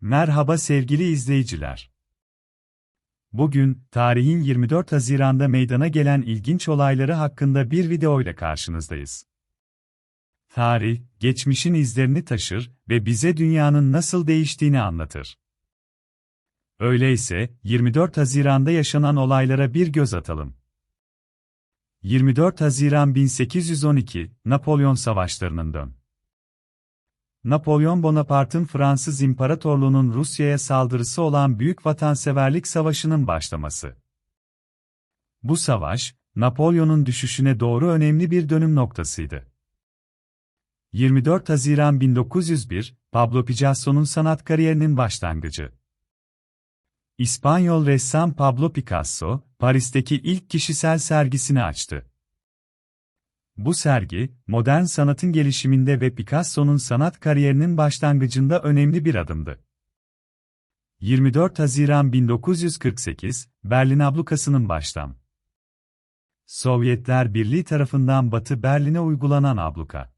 Merhaba sevgili izleyiciler. Bugün, tarihin 24 Haziran'da meydana gelen ilginç olayları hakkında bir video ile karşınızdayız. Tarih, geçmişin izlerini taşır ve bize dünyanın nasıl değiştiğini anlatır. Öyleyse, 24 Haziran'da yaşanan olaylara bir göz atalım. 24 Haziran 1812, Napolyon Savaşlarının dön. Napolyon Bonaparte'ın Fransız İmparatorluğu'nun Rusya'ya saldırısı olan Büyük Vatanseverlik Savaşı'nın başlaması. Bu savaş, Napolyon'un düşüşüne doğru önemli bir dönüm noktasıydı. 24 Haziran 1901, Pablo Picasso'nun sanat kariyerinin başlangıcı. İspanyol ressam Pablo Picasso, Paris'teki ilk kişisel sergisini açtı. Bu sergi, modern sanatın gelişiminde ve Picasso'nun sanat kariyerinin başlangıcında önemli bir adımdı. 24 Haziran 1948, Berlin ablukasının başlam. Sovyetler Birliği tarafından Batı Berlin'e uygulanan abluka.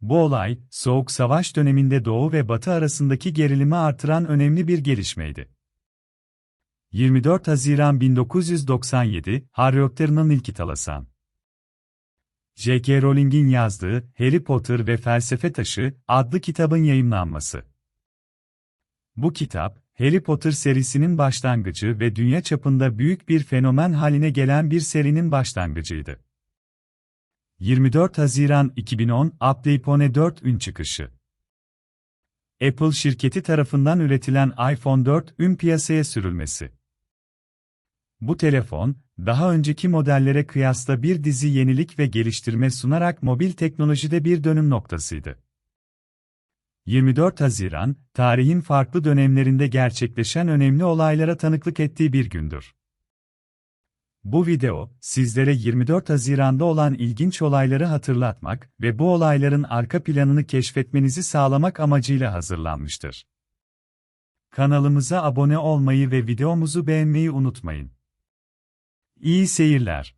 Bu olay, Soğuk Savaş döneminde Doğu ve Batı arasındaki gerilimi artıran önemli bir gelişmeydi. 24 Haziran 1997, Harry Potter'ın ilk Talasan. J.K. Rowling'in yazdığı Harry Potter ve Felsefe Taşı adlı kitabın yayımlanması. Bu kitap, Harry Potter serisinin başlangıcı ve dünya çapında büyük bir fenomen haline gelen bir serinin başlangıcıydı. 24 Haziran 2010 Apple iPhone 4 ün çıkışı. Apple şirketi tarafından üretilen iPhone 4 ün piyasaya sürülmesi. Bu telefon, daha önceki modellere kıyasla bir dizi yenilik ve geliştirme sunarak mobil teknolojide bir dönüm noktasıydı. 24 Haziran, tarihin farklı dönemlerinde gerçekleşen önemli olaylara tanıklık ettiği bir gündür. Bu video, sizlere 24 Haziran'da olan ilginç olayları hatırlatmak ve bu olayların arka planını keşfetmenizi sağlamak amacıyla hazırlanmıştır. Kanalımıza abone olmayı ve videomuzu beğenmeyi unutmayın. İyi seyirler.